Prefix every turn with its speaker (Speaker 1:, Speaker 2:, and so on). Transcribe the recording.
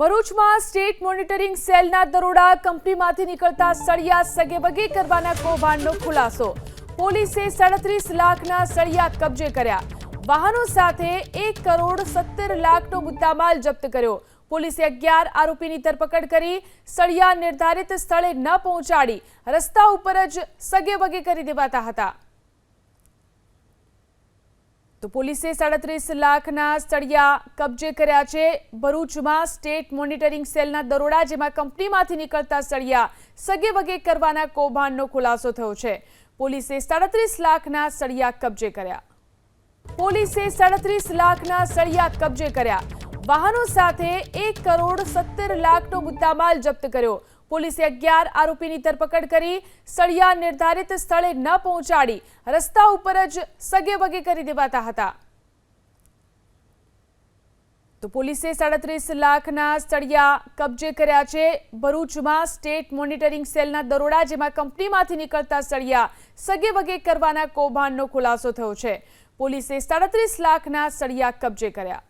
Speaker 1: ભરૂચમાં state monitoring સેલના દરોડા કંપનીમાંથી નીકળતા સળિયા સગેબગે કરવાના કૌભાંડનો ખુલાસો. પોલીસે સાડત્રીસ લાખના સળિયા કબજે કર્યા. વાહનો સાથે એક કરોડ સત્તર લાખનો મુદ્દામાલ જપ્ત કર્યો. પોલીસે અગિયાર આરોપીની ધરપકડ કરી, સળિયા નિર્ધારિત સ્થળે ન પહોંચાડી, રસ્તા ઉપર જ સગેબગે કરી દેવાતા હતા. તો પોલીસે સાડત્રીસ લાખના સળિયા કબજે કર્યા છે. ભરૂચમાં સ્ટેટ મોનિટરિંગ સેલના દરોડા જેમાં કંપનીમાંથી નીકળતા સળિયા સગે વગે કરવાના કૌભાંડનો ખુલાસો થયો છે. પોલીસે સાડત્રીસ લાખના સળિયા કબજે કર્યા. પોલીસે સાડત્રીસ લાખના સળિયા કબજે કર્યા. વાહનો સાથે એક કરોડ સત્તર લાખનો મુદ્દામાલ જપ્ત કર્યો. પોલીસે અગિયાર આરોપીની ધરપકડ કરી, સળિયા નિર્ધારિત સ્થળે ન પહોંચાડી, રસ્તા ઉપર જ સગે વગે કરી દેવાતા હતા. તો પોલીસે સાડત્રીસ લાખના સળિયા કબજે કર્યા છે. ભરૂચમાં સ્ટેટ મોનિટરિંગ સેલના દરોડા જેમાં કંપનીમાંથી નીકળતા સળિયા સગે વગે કરવાના કૌભાંડનો ખુલાસો થયો છે. પોલીસે સાડત્રીસ લાખના સળિયા કબજે કર્યા.